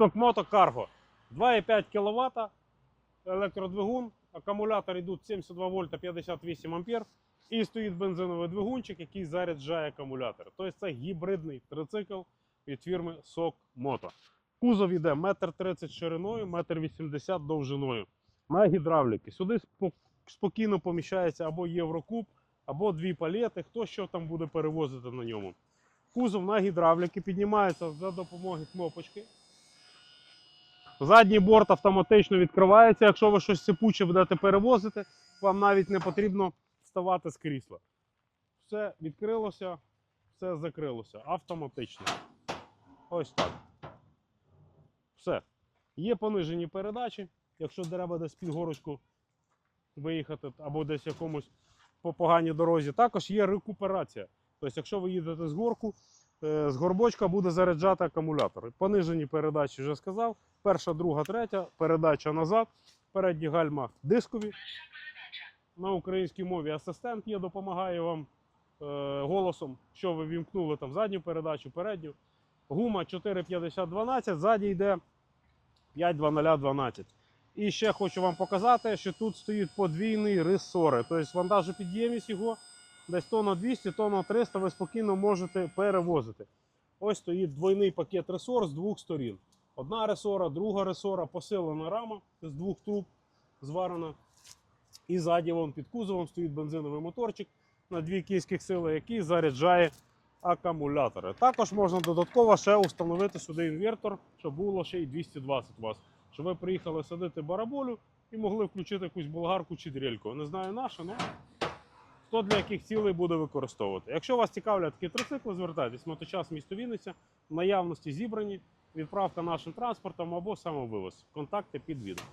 Токмото Cargo. 2,5 кВт, електродвигун, акумулятор йдуть 72 вольта 58 ампер. І стоїть бензиновий двигунчик, який заряджає акумулятор. Тобто це гібридний трицикл від фірми Moto. Кузов іде 1,30 м шириною, 1,80 м довжиною. На гідравліки. Сюди спокійно поміщається або Єврокуб, або дві палети, хто що там буде перевозити на ньому. Кузов на гідравліки піднімається за допомогою кнопочки. Задній борт автоматично відкривається. Якщо ви щось сипуче будете перевозити, вам навіть не потрібно вставати з крісла. Все відкрилося, все закрилося автоматично. Ось так. Все. Є понижені передачі. Якщо треба десь під горочку виїхати або десь якомусь по поганій дорозі, також є рекуперація. Тобто, якщо ви їдете з горку, з горбочка буде заряджати акумулятор. Понижені передачі вже сказав. Перша, друга, третя, передача назад, передні гальма дискові. На українській мові асистент є, допомагає вам е, голосом, що ви вімкнули там задню передачу, передню. Гума 45012, ззаді йде 52012. І ще хочу вам показати, що тут стоїть подвійний ресори. Тобто вантажопідємність його десь тонна 200, тонна 300 ви спокійно можете перевозити. Ось стоїть двойний пакет ресор з двох сторін. Одна ресора, друга ресора, посилена рама з двох труб зварена. І ззаді вон під кузовом стоїть бензиновий моторчик на дві кінських сили, який заряджає акумулятори. Також можна додатково ще установити сюди інвертор, щоб було ще й 220 у вас. Щоб ви приїхали садити бараболю і могли включити якусь болгарку чи дрельку. Не знаю наша, але хто для яких цілей буде використовувати. Якщо вас цікавлять такі трицикли, звертайтесь. Моточас місто Вінниця, наявності зібрані, відправка нашим транспортом або самовивоз. Контакти під відео.